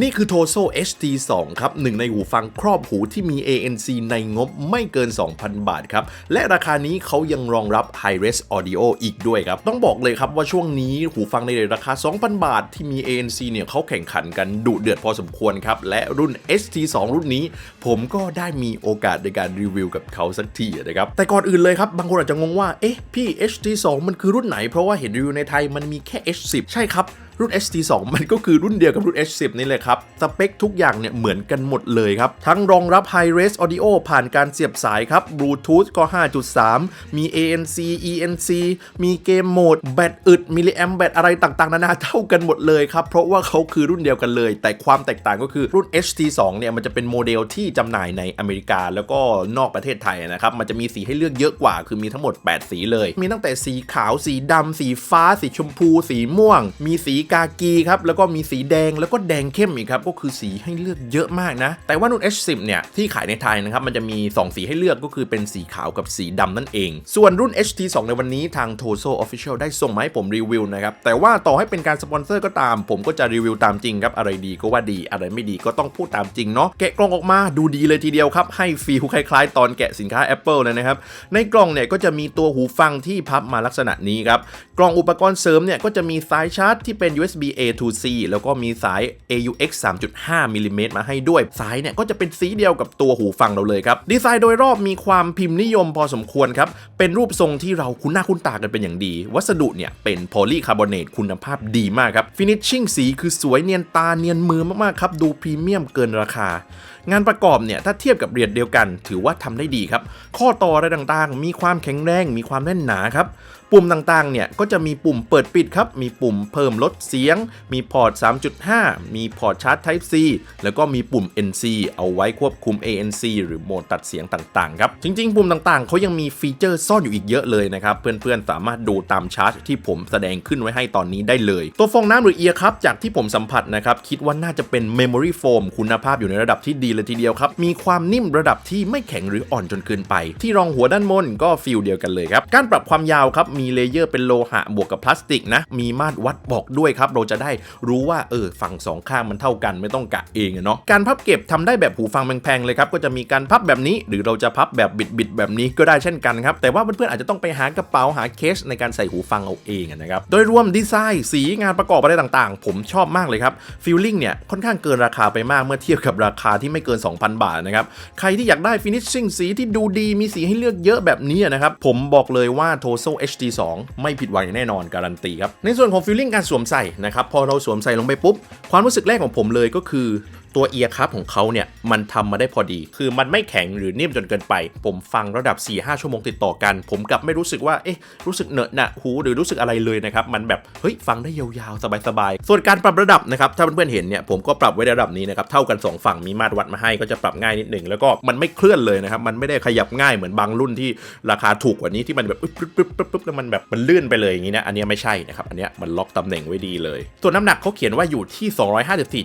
นี่คือ Toso HT2 ครับหนึ่งในหูฟังครอบหูที่มี ANC ในงบไม่เกิน 2,000 บาทครับ และราคานี้เขายังรองรับ Hi-Res Audio อีกด้วยครับ ต้องบอกเลยครับว่าช่วงนี้หูฟังในราคา 2,000 บาทที่มี ANC เนี่ยเขาแข่งขันกันดุเดือดพอสมควรครับ และรุ่น HT2 รุ่นนี้ ผมก็ได้มีโอกาสในการรีวิวกับเขาสักทีนะครับ แต่ก่อนอื่นเลยครับ บางคนอาจจะงงว่า เอ๊ะพี่ HT2 มันคือรุ่นไหน เพราะว่าเห็นรีวิวในไทยมันมีแค่ H10 ใช่ครับรุ่น HT2 มันก็คือรุ่นเดียวกับรุ่น H10 นี่เลยครับ สเปคทุกอย่างเนี่ยเหมือนกันหมดเลยครับ ทั้งรองรับ High Res Audio ผ่านการเสียบสายครับ Bluetooth ก็ 5.3 มี ANC ENC มีเกมโหมด แบตอึด มิลลิแอมแบตอะไรต่างๆ นานาเท่ากันหมดเลยครับ เพราะว่าเขาคือรุ่นเดียวกันเลย แต่ความแตกต่างก็คือรุ่น HT2 เนี่ยมันจะเป็นโมเดลที่จำหน่ายในอเมริกาแล้วก็นอกประเทศไทยนะครับ มันจะมีสีให้เลือกเยอะกว่า คือมีทั้งหมด 8 สีเลย มีตั้งแต่สีขาว สีดำสีฟ้า สีชมพู สีม่วง มีสีกากีครับแล้วก็มีสีแดงแล้วก็แดงเข้มอีกครับก็คือสีให้เลือกเยอะมากนะ แต่ว่ารุ่น H10 เนี่ยที่ขายในไทยนะครับมันจะมี 2 สีให้เลือกก็คือเป็นสีขาวกับสีดำนั่นเอง ส่วนรุ่น HT2 ในวันนี้ทาง Toso Official ได้ส่งมาให้ผมรีวิวนะครับแต่ว่าต่อให้เป็นการสปอนเซอร์ก็ตาม ผมก็จะรีวิวตามจริงครับอะไรดีก็ว่าดีอะไรไม่ดีก็ต้องพูดตามจริงเนาะแกะกล่องออกมาดูดีเลยทีเดียวครับให้ฟีลคล้ายๆ ตอนแกะสินค้า Apple เลยนะครับในกล่องเนี่ยก็จะมีตัวหูฟังที่พับมาลักษณะนี้ครับกล่องอุปกรณ์เสริมเนี่ยก็จะมีสายชาร์จที่เป็น USB A to C แล้วก็มีสาย AUX 3.5มิลลิเมตรมาให้ด้วย สายเนี่ยก็จะเป็นสีเดียวกับตัวหูฟังเราเลยครับ ดีไซน์โดยรอบมีความพิมพ์นิยมพอสมควรครับ เป็นรูปทรงที่เราคุ้นหน้าคุ้นตากันเป็นอย่างดี วัสดุเนี่ยเป็นโพลีคาร์บอเนตคุณภาพดีมากครับฟินิชชิ่งสีคือสวยเนียนตาเนียนมือมากๆครับ ดูพรีเมียมเกินราคา งานประกอบเนี่ยถ้าเทียบกับเรียญเดียวกัน ถือว่าทำได้ดีครับ ข้อต่ออะไรต่างๆ มีความแข็งแรง มีความแน่นหนาครับ ปุ่มต่างๆ เนี่ยก็จะมีปุ่มเปิดปิดครับ มีปุ่มเพิ่มลดเสียง มีพอร์ต 3.5 มีพอร์ตชาร์จ Type C แล้วก็มีปุ่ม NC เอาไว้ควบคุม ANC หรือโหมดตัดเสียงต่างๆ ครับ จริงๆ ปุ่มต่างๆ เขายังมีฟีเจอร์ซ่อนอยู่อีกเยอะเลยนะครับ เพื่อนๆ สามารถดูตามชาร์ตที่ผมแสดงขึ้นไว้ให้ตอนนี้ได้เลย ตัวฟองน้ำหรือเอียร์ครับ จากที่ผมสัมผัสนะครับ คิดว่าน่าจะเป็น Memory Foam คุณภาพอยู่ในระดับที่ดีเลยทีเดียวครับ มีความนิ่มระดับที่ไม่แข็งหรืออ่อนจนเกินไป ที่รองหัวด้านบนก็ฟีลเดียวกันเลยครับ การปรับความยาวครับมีีเลเยอร์เป็นโลหะบวกกับพลาสติกนะ มีมาตรวัดบอกด้วยครับ เราจะได้รู้ว่าเออฝั่งสองข้างมันเท่ากันไม่ต้องกะเองเนาะ การพับเก็บทำได้แบบหูฟังแพงๆเลยครับ ก็จะมีการพับแบบนี้ หรือเราจะพับแบบบิดๆแบบนี้ก็ได้เช่นกันครับ แต่ว่าเพื่อนๆอาจจะต้องไปหากระเป๋าหาเคสในการใส่หูฟังเอาเองนะครับ โดยรวมดีไซน์สีงานประกอบอะไรต่างๆ ผมชอบมากเลยครับฟีลลิ่งเนี่ยค่อนข้างเกินราคาไปมากเมื่อเทียบกับราคาที่ไม่เกิน 2,000 บาทนะครับ ใครที่อยากได้ฟินิชชิ่งสีที่ดูดีมีสีให้เลือกเยอะแบบนี้นะครับผมบอกเลยว่า Toso 2 ไม่ผิดหวังอย่างแน่นอนการันตีครับ ในส่วนของฟีลลิ่งการสวมใส่นะครับ พอเราสวมใส่ลงไปปุ๊บ ความรู้สึกแรกของผมเลยก็คือ ตัวเอียร์คัพของเขาเนี่ยมันทำมาได้พอดี คือมันไม่แข็งหรือนิ่มจนเกินไป ผมฟังระดับ 4-5 ชั่วโมงติดต่อกัน ผมกลับไม่รู้สึกว่าเอ๊ะรู้สึกเหนอะหนะหูหรือรู้สึกอะไรเลยนะครับ มันแบบเฮ้ยฟังได้ยาวๆ สบายๆ ส่วนการปรับระดับนะครับถ้าเพื่อนๆเห็นเนี่ยผมก็ปรับไว้ระดับนี้นะครับเท่ากัน 2 ฝั่งมีมาตรวัดมาให้ก็จะปรับง่ายนิดหนึ่งแล้วก็มันไม่เคลื่อนเลยนะครับมันไม่ได้ขยับง่ายเหมือนบางรุ่นที่ราคาถูกกว่านี้ที่มันแบบปึ๊บปึ๊บปึ๊บปึ๊บแล้วมันแบบมันลื่นไปเลยอย่างนี้นะอันนี้ไม่ใช่นะครับอันนี้มันล็อกตำแหน่งไว้ดีเลย ส่วนน้ำหนักเขาเขียนว่าอยู่ที่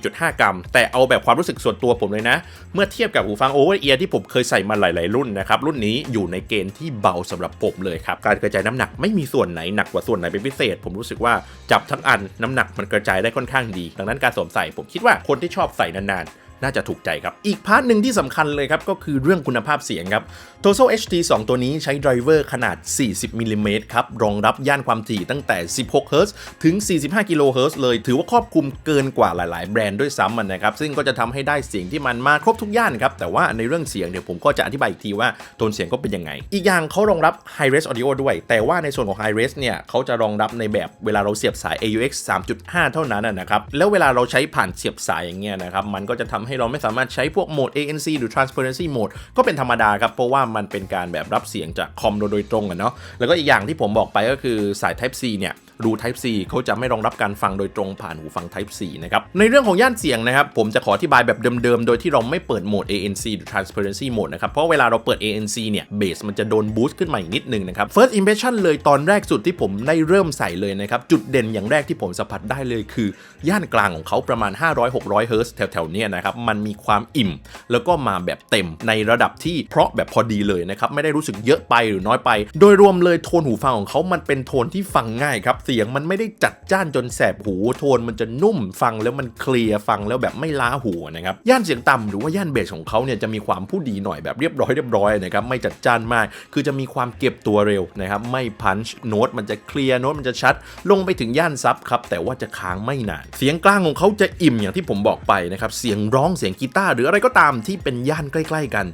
254.5 กรัม แต่เอาแบบความรู้สึกส่วนตัวผมเลยนะ เมื่อเทียบกับหูฟังโอเวอร์เอียร์ที่ผมเคยใส่มาหลาย ๆ รุ่นนะครับ รุ่นนี้อยู่ในเกณฑ์ที่เบาสำหรับผมเลยครับ การกระจายน้ำหนักไม่มีส่วนไหนหนักกว่าส่วนไหนเป็นพิเศษ ผมรู้สึกว่าจับทั้งอันน้ำหนักมันกระจายได้ค่อนข้างดี ดังนั้นการสวมใส่ผมคิดว่าคนที่ชอบใส่นานๆ น่าจะถูกใจครับ อีกพาร์ทหนึ่งที่สำคัญเลยครับ ก็คือเรื่องคุณภาพเสียงครับ Toso HT 2 ตัวนี้ใช้ไดรเวอร์ขนาด 40มิลลิเมตรครับ รองรับย่านความถี่ตั้งแต่ 16 Hz ถึง 45 กิโลเฮิรตซ์เลย ถือว่าครอบคลุมเกินกว่าหลาย ๆ แบรนด์ด้วยซ้ำมันนะครับ ซึ่งก็จะทำให้ได้เสียงที่มันมาครบทุกย่านครับ แต่ว่าในเรื่องเสียงเดี๋ยวผมก็จะอธิบายอีกทีว่าโทนเสียงก็เป็นยังไง อีกอย่างเขารองรับ High Res Audio ด้วย แต่ว่าในส่วนของ High Res เนี่ยเขาจะรองรับในแบบเวลาเราเสียบสาย AUX 3.5 เท่านั้นนะครับแล้วเวลาเราใช้ผ่านเสียบสายอย่างเงี้ยนะครับมันก็จะทำให้เราไม่สามารถใช้พวกโหมด ANC หรือ Transparency Mode ก็เป็นธรรมดาครับ เพราะว่ามันเป็นการแบบรับเสียงจากคอมโดยตรงอะเนาะแล้วก็อีกอย่างที่ผมบอกไปก็คือสาย Type C เนี่ย รู Type C เขาจะไม่รองรับการฟังโดยตรงผ่านหูฟัง Type C นะครับ ในเรื่องของย่านเสียงนะครับผมจะขออธิบายแบบเดิมๆ โดยที่เราไม่เปิดโหมด ANC หรือ Transparency Mode นะครับ เพราะเวลาเราเปิด ANC เนี่ยเบสมันจะโดนบูสต์ขึ้นมาอีกนิดนึงนะครับ First Impression เลยตอนแรกสุดที่ผมได้เริ่มใส่เลยนะครับ จุดเด่นอย่างแรกที่ผมสัมผัสได้เลยคือ ย่านกลางของเขาประมาณ 500-600เฮิร์ตซ์แถวๆเนี้ยนะครับมันมีความอิ่ม แล้วก็มาแบบเต็มในระดับที่เพราะแบบพอดีเลยนะครับไม่ได้รู้สึกเยอะไปหรือน้อยไป โดยรวมเลยโทนหูฟังของเขามันเป็นโทนที่ฟังง่ายครับเสียงมันไม่ได้จัดจ้านจนแสบหูโทนมันจะนุ่มฟังแล้วมันเคลียร์ฟังแล้วแบบไม่ล้าหูนะครับย่านเสียงต่ำหรือว่าย่านเบสของเขาเนี่ยจะมีความผู้ดีหน่อยแบบเรียบร้อยเรียบร้อยนะครับไม่จัดจ้านมาก คือจะมีความเก็บตัวเร็วนะครับไม่พันช์โน้ตมันจะเคลียร์โน้ตมันจะชัด ลงไปถึงย่านซับครับแต่ว่าจะค้างไม่นาน เสียงกลางของเขาจะอิ่มอย่างที่ผมบอกไปนะครับเสียงร้องเสียงกีตาร์หรืออะไรก็ตามที่เป็นย่านใกล้ ๆ กัน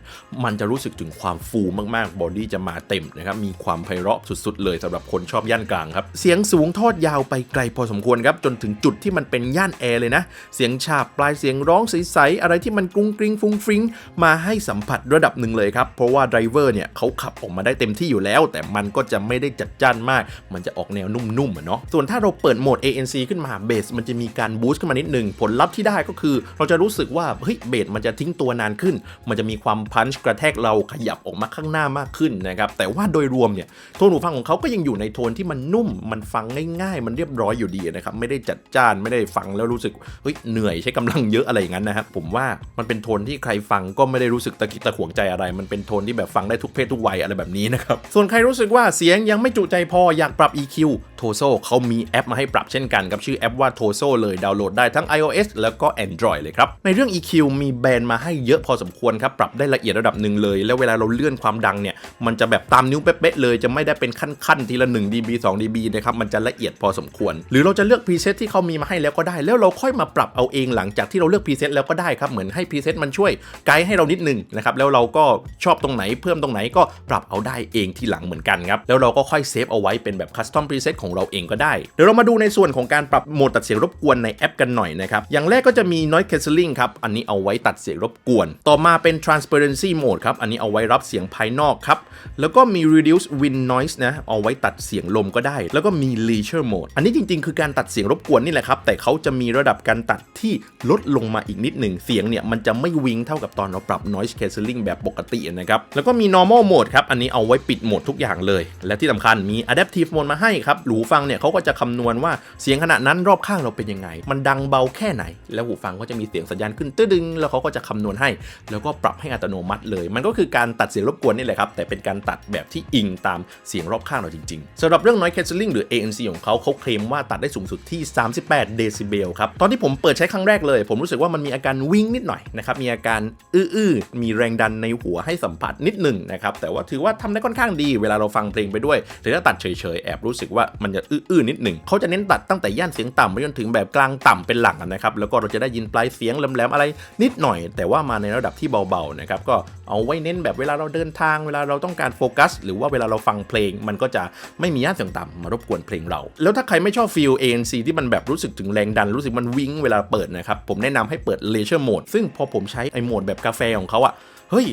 มันจะรู้สึกถึงความฟูมากๆบอดี้จะมาเต็มนะครับมีความไพเราะสุดๆ เลยสำหรับคนชอบย่านกลางครับเสียงสูงงทอดยาวไปไกลพอสมควรครับ จนถึงจุดที่มันเป็นย่านแอร์เลยนะ เสียงฉาบปลายเสียงร้องใสๆอะไรที่มันกรุงกริงฟุ้งฟริ้งมาให้สัมผัสระดับหนึ่งเลยครับ เพราะว่าไดรเวอร์เนี่ยเขาขับออกมาได้เต็มที่อยู่แล้ว แต่มันก็จะไม่ได้จัดจ้านมาก มันจะออกแนวนุ่มๆเนาะส่วนถ้าเราเปิดโหมด ANC ขึ้นมาเบสมันจะมีการบูสต์ขึ้นมานิดหนึ่งผลลัพธ์ที่ได้ก็คือ เราจะรู้สึกว่าเฮ้ยเบสมันจะทิ้งตัวนานขึ้น มันจะมีความพันช์กระแทกเราขยับออกมาข้างหน้ามากขึ้นนะครับแต่ว่าโดยรวมเนี่ยโทนหูฟังของเขาก็ยังอยู่ในโทนที่มันนุ่มมันฟังง่ายๆ มันเรียบร้อยอยู่ดีนะครับไม่ได้จัดจ้านไม่ได้ฟังแล้วรู้สึกเฮ้ยเหนื่อยใช้กำลังเยอะอะไรอย่างนั้นนะครับผมว่ามันเป็นโทนที่ใครฟังก็ไม่ได้รู้สึกตะกิดตะขวงใจอะไร มันเป็นโทนที่แบบฟังได้ทุกเพศทุกวัยอะไรแบบนี้นะครับส่วนใครรู้สึกว่าเสียงยังไม่จุใจพออยากปรับ EQ โทโซเขามีแอปมาให้ปรับเช่นกันครับชื่อแอปว่า Toso เลยดาวน์โหลดได้ทั้ง iOS แล้วก็ Android เลยครับในเรื่อง EQ มีแบรนด์มาให้เยอะพอสมควรครับปรับได้ละเอียดระดับหนึ่งเลย แล้วเวลาเราเลื่อนความดังเนี่ยมันจะแบบตามนิ้วเป๊ะๆเลย จะไม่ได้เป็นขั้นๆทีละ1 dB 2 dB นะครับมันจะละเอียดพอสมควร หรือเราจะเลือกพรีเซตที่เขามีมาให้แล้วก็ได้ แล้วเราค่อยมาปรับเอาเองหลังจากที่เราเลือกพรีเซตแล้วก็ได้ครับเหมือนให้พรีเซตมันช่วยไกด์ให้เรานิดหนึงนะครับแล้วเราก็ชอบตรงไหนเพิ่มตรงไหนก็ปรับเอาได้เองทีหลังเหมือนกันครับแล้วเราก็ค่อยเซฟเอาไว้เป็นแบบคัสตอมพรีเซตของเราเองก็ได้เดี๋ยวเรามาดูในส่วนของการปรับโหมดตัดเสียงรบกวนในแอปกันหน่อยนะครับอย่างแรกก็จะมี noise cancelling ครับอันนี้เอาไว้ตัดเสียงรบกวน ต่อมาเป็น transparency mode ครับอันนี้เอาไว้รับเสียงภายนอกครับแล้วก็มี reduce wind noise นะเอาไว้ตัดเสียงลมก็ได้ แล้วก็มี leisure mode อันนี้จริงๆ คือการตัดเสียงรบกวนนี่แหละครับ แต่เขาจะมีระดับการตัดที่ลดลงมาอีกนิดหนึ่งเสียงเนี่ยมันจะไม่วิงเท่ากับตอนเราปรับ noise cancelling แบบปกตินะครับ แล้วก็มี normal mode ครับ อันนี้เอาไว้ปิดโหมดทุกอย่างเลย และที่สำคัญมี adaptive mode มาให้ครับหูฟังเนี่ยเขาก็จะคำนวณว่าเสียงขณะนั้นรอบข้างเราเป็นยังไง มันดังเบาแค่ไหน แล้วหูฟังก็จะมีเสียงสัญญาณขึ้นตื้อดึง แล้วเขาก็จะคำนวณให้ แล้วก็ปรับให้อัตโนมัติเลย มันก็คือการตัดเสียงรบกวนนี่แหละครับแต่เป็นการตัดแบบที่อิงตามเสียงรอบข้างเราจริงๆสำหรับเรื่อง noise cancelling หรือ ANC ของเขาเขาเคลมว่าตัดได้สูงสุดที่ 38 เดซิเบลครับ ตอนที่ผมเปิดใช้ครั้งแรกเลย ผมรู้สึกว่ามันมีอาการวิ่งนิดหน่อยนะครับ มีอาการอื้อๆมีแรงดันในหัวให้สัมผัสนิดหนึ่งนะครับ แต่ว่าถือว่าทำได้ค่อนข้างดี เวลาเราฟังเพลงไปด้วยแต่ถ้าตัดเฉยๆ แอบรู้สึกว่ามันจะอื้อๆนิดหนึ่งเขาจะเน้นตัดตั้งแต่ย่านเสียงต่ำไปจนถึงแบบกลางต่ำเป็นหลักนะครับ แล้วก็เราจะได้ยินปลายเสียงแหลมๆอะไรนิดหน่อย แต่ว่ามาในระดับที่เบาๆนะครับก็เอาไว้เน้นแบบเวลาเราเดินทาง เวลาเราต้องการโฟกัส หรือว่าเวลาเราฟังเพลง มันก็จะไม่มีย่านเสียงต่ำมารบกวนเพลงเรา แล้วถ้าใครไม่ชอบฟีล ANC ที่มันแบบรู้สึกถึงแรงดันรู้สึกมันวิ้งเวลาเปิดนะครับ ผมแนะนำให้เปิด Leisure Mode ซึ่งพอผมใช้ไอโหมดแบบกาแฟของเขาอะเฮ้ย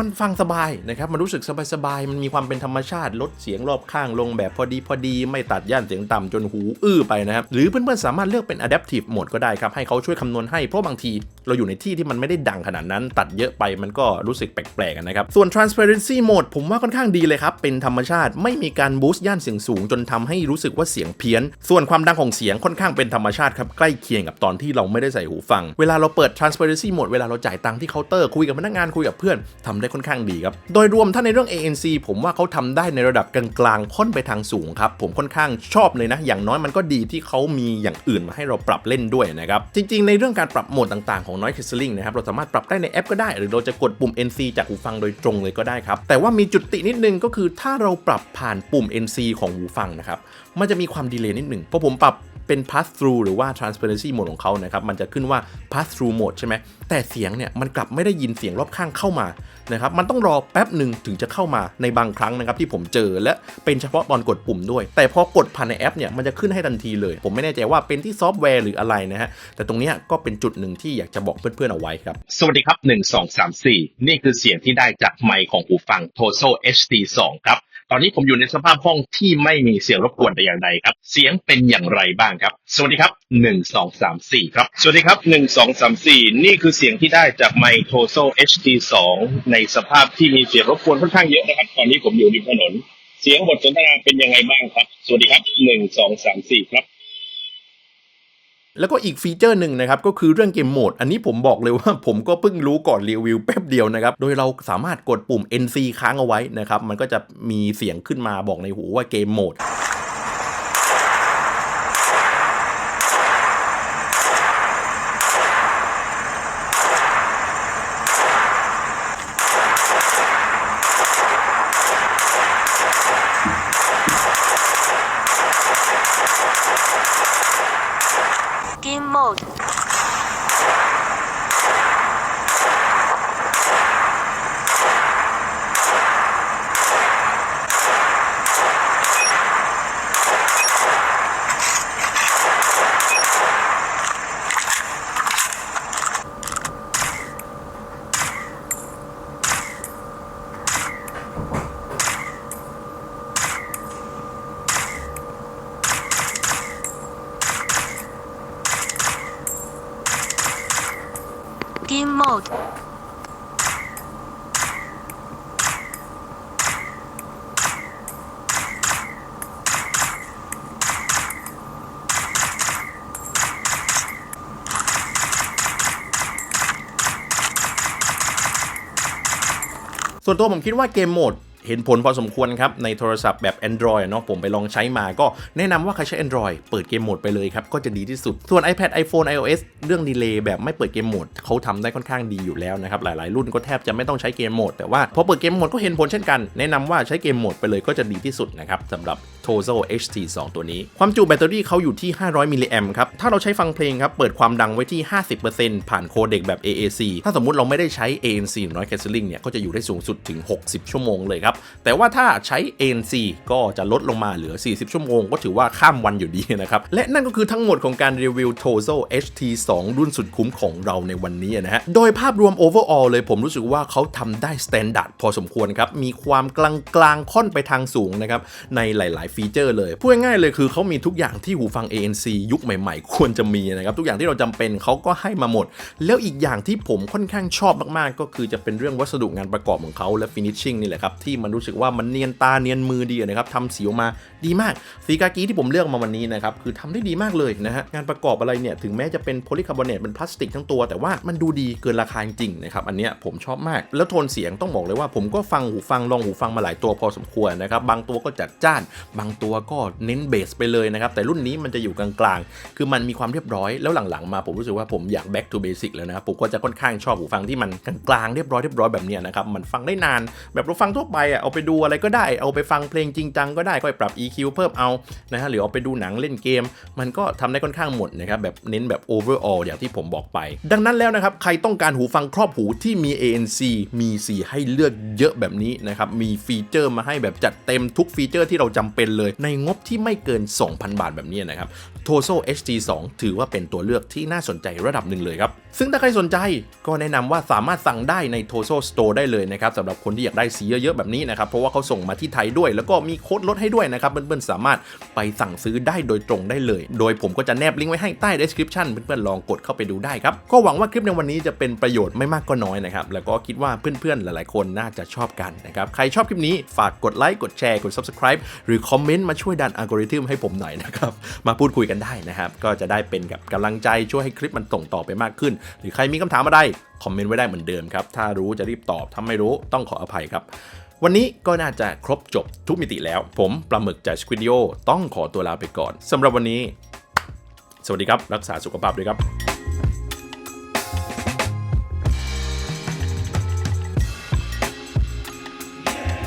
มันฟังสบายนะครับ มันรู้สึกสบายๆ มันมีความเป็นธรรมชาติ ลดเสียงรอบข้างลงแบบพอดีพอดี ไม่ตัดย่านเสียงต่ำจนหูอื้อไปนะครับ หรือเพื่อนๆ สามารถเลือกเป็น adaptive mode ก็ได้ครับ ให้เขาช่วยคำนวณให้ เพราะบางทีเราอยู่ในที่ที่มันไม่ได้ดังขนาดนั้น ตัดเยอะไปมันก็รู้สึกแปลกๆนะครับ ส่วน transparency mode ผมว่าค่อนข้างดีเลยครับ เป็นธรรมชาติไม่มีการบูสต์ย่านเสียงสูง จนทำให้รู้สึกว่าเสียงเพี้ยน ส่วนความดังของเสียงค่อนข้างเป็นธรรมชาติครับ ใกล้เคียงกับตอนที่เราไม่ได้ใส่หูฟัง เวลาเราเปิด transparency mode เวลาเราจ่ายตังค์ที่เคาน์เตอร์คุยกับพนักงานคุยกับเพื่อนทำได้ค่อนข้างดีครับ โดยรวมถ้าในเรื่อง ANC ผมว่าเขาทำได้ในระดับกลางๆค่อนไปทางสูงครับ ผมค่อนข้างชอบเลยนะ อย่างน้อยมันก็ดีที่เขามีอย่างอื่นมาให้เราปรับเล่นด้วยนะครับ จริง ๆ ในเรื่องการปรับโหมดต่างๆของ noise cancelling นะครับเราสามารถปรับได้ในแอปก็ได้ หรือเราจะกดปุ่ม NC จากหูฟังโดยตรงเลยก็ได้ครับ แต่ว่ามีจุดตินิดนึงก็คือถ้าเราปรับผ่านปุ่ม NC ของหูฟังนะครับมันจะมีความดีเลย์นิดหนึ่งเพราะผมปรับ เป็น pass through หรือว่า transparency mode ของเขานะครับ มันจะขึ้นว่า pass through mode ใช่ไหม แต่เสียงเนี่ยมันกลับไม่ได้ยินเสียงรอบข้างเข้ามานะครับ มันต้องรอแป๊บหนึ่งถึงจะเข้ามาในบางครั้งนะครับที่ผมเจอและเป็นเฉพาะตอนกดปุ่มด้วย แต่พอกดผ่านในแอปเนี่ยมันจะขึ้นให้ทันทีเลย ผมไม่แน่ใจว่าเป็นที่ซอฟต์แวร์หรืออะไรนะฮะ แต่ตรงนี้ก็เป็นจุดหนึ่งที่อยากจะบอกเพื่อนๆเอาไว้ครับ สวัสดีครับ 1 2 3 4 นี่คือเสียงที่ได้จากไมค์ของหูฟัง Toso HD 2ครับ ตอนนี้ผมอยู่ในสภาพห้องที่ไม่มีเสียงรบกวนแต่อย่างใดครับ เสียงเป็นอย่างไรบ้างครับ สวัสดีครับ1 2 3 4ครับ สวัสดีครับ1 2 3 4นี่คือเสียงที่ได้จากไมโครโซ่ HD 2ในสภาพที่มีเสียงรบกวนค่อนข้างเยอะนะครับ ตอนนี้ผมอยู่ริมถนน เสียงบทสนทนาเป็นยังไงบ้างครับ สวัสดีครับ1 2 3 4ครับ แล้วก็อีกฟีเจอร์หนึ่งนะครับ ก็คือเรื่องเกมโหมด อันนี้ผมบอกเลยว่าผมก็เพิ่งรู้ก่อนรีวิวแป๊บเดียวนะครับ โดยเราสามารถกดปุ่ม NC ค้างเอาไว้นะครับ มันก็จะมีเสียงขึ้นมาบอกในหูว่าเกมโหมด วนตัวผมคิดว่าเกมโหมดเห็นผลพอสมควรครับ ในโทรศัพท์แบบ Android เนาะผมไปลองใช้มาก็แนะนำว่าใครใช้ Android เปิดเกมโหมดไปเลยครับ ก็จะดีที่สุด ส่วน iPad iPhone iOS เรื่องดีเลย์แบบไม่เปิดเกมโหมดเขาทำได้ค่อนข้างดีอยู่แล้วนะครับ หลายๆ รุ่นก็แทบจะไม่ต้องใช้เกมโหมดแต่ว่าพอเปิดเกมโหมดก็เห็นผลเช่นกัน แนะนำว่าใช้เกมโหมดไปเลยก็จะดีที่สุดนะครับสำหรับ Tozo HT2 ตัวนี้ ความจุแบตเตอรี่เขาอยู่ที่ 500 มิลลิแอมครับ ถ้าเราใช้ฟังเพลงครับ เปิดความดังไว้ที่ 50%ผ่านโคเด็กแบบ AAC ถ้าสมมุติเราไม่ได้ใช้ ANC Noise Cancelling เนี่ย ก็จะอยู่ได้สูงสุดถึง 60 ชั่วโมงเลยครับ แต่ว่าถ้าใช้ ANC ก็จะลดลงมาเหลือ 40 ชั่วโมง ก็ถือว่าข้ามวันอยู่ดีนะครับ และนั่นก็คือทั้งหมดของการรีวิว Tozo HT2 รุ่นสุดคุ้มของเราในวันนี้นะฮะ โดยภาพรวม overall เลยผมรู้สึกว่าเขาทำได้ standard พอสมควรครับ มีความกลางกลางๆค่อนไปทางสูงนะครับในหลาย ๆฟีเจอร์เลยพูดง่ายๆเลยคือเขามีทุกอย่างที่หูฟัง ANC ยุคใหม่ๆ ควรจะมีนะครับ ทุกอย่างที่เราจำเป็นเขาก็ให้มาหมด แล้วอีกอย่างที่ผมค่อนข้างชอบมากๆ ก็คือจะเป็นเรื่องวัสดุงานประกอบของเขาและ finishing นี่แหละครับ ที่มันรู้สึกว่ามันเนียนตาเนียนมือดีนะครับทำสีออกมาดีมากสีกากีที่ผมเลือกมาวันนี้นะครับคือทำได้ดีมากเลยนะฮะงานประกอบอะไรเนี่ยถึงแม้จะเป็นโพลีคาร์บอเนตเป็นพลาสติกทั้งตัว แต่ว่ามันดูดีเกินราคาจริงนะครับอันเนี้ยผมชอบมาก แล้วโทนเสียงต้องบอกเลยว่าผมก็ฟังหูฟังลองหูฟังมาหลายตัวพอสมควรนะครับบางตัวก็จัดจ้านบางตัวก็เน้นเบสไปเลยนะครับ แต่รุ่นนี้มันจะอยู่กลางๆ คือมันมีความเรียบร้อยแล้วหลังๆมาผมรู้สึกว่าผมอยาก back to basic แล้วนะครับผมก็จะค่อนข้างชอบหูฟังที่มันกลางๆเรียบร้อยเรียบร้อยแบบเนี้ยนะครับมันฟังได้นานแบบเราฟังทั่วไปอะเอาไปดูอะไรก็ได้เอาไปฟังเพลงจริงจังก็ได้ก็ไปปรับ EQ เพิ่มเอานะฮะหรือเอาไปดูหนังเล่นเกม มันก็ทำได้ค่อนข้างหมดนะครับแบบเน้นแบบ overall อย่างที่ผมบอกไป ดังนั้นแล้วนะครับใครต้องการหูฟังครอบหูที่มี ANC มีสีให้เลือกเยอะแบบนี้นะครับมีฟีเจอร์มาให้แบบจัดเต็มทุกฟีเจอร์ที่เราจำเป็นเลย ในงบที่ไม่เกิน 2,000 บาทแบบนี้นะครับ Tozo HT2 ถือว่าเป็นตัวเลือกที่น่าสนใจระดับหนึ่งเลยครับ ซึ่งถ้าใครสนใจก็แนะนำว่าสามารถสั่งได้ใน Tozo Store ได้เลยนะครับสำหรับคนที่อยากได้สีเยอะๆแบบนี้นะครับ เพราะว่าเขาส่งมาที่ไทยด้วย แล้วก็มีโค้ดลดให้ด้วยนะครับ เพื่อนๆสามารถไปสั่งซื้อได้โดยตรงได้เลย โดยผมก็จะแนบลิงก์ไว้ให้ใต้ description เพื่อนๆลองกดเข้าไปดูได้ครับก็หวังว่าคลิปในวันนี้จะเป็นประโยชน์ไม่มากก็น้อยนะครับแล้วก็คิดว่าเพื่อนๆหลายๆคนน่าจะชอบกันนะครับใครชอบคลิปนี้ฝากกดไลค์กดแชร์กด subscribe หรือคอมเมนต์มาช่วยดันอัลกอริทึมให้ผมหน่อยนะครับมาพูดคุยกันได้นะครับ ก็จะได้เป็นกับกำลังใจช่วยให้คลิปมันส่งต่อไปมากขึ้น หรือใครมีคำถามอะไรคอมเมนต์ไว้ได้เหมือนเดิมครับ ถ้ารู้จะรีบตอบถ้าไม่รู้ต้องขออภัยครับ วันนี้ก็น่าจะครบจบทุกมิติแล้ว ผมปลาหมึกจากสควิดโอต้องขอตัวลาไปก่อนสำหรับวันนี้ สวัสดีครับ รักษาสุขภาพด้วยครับ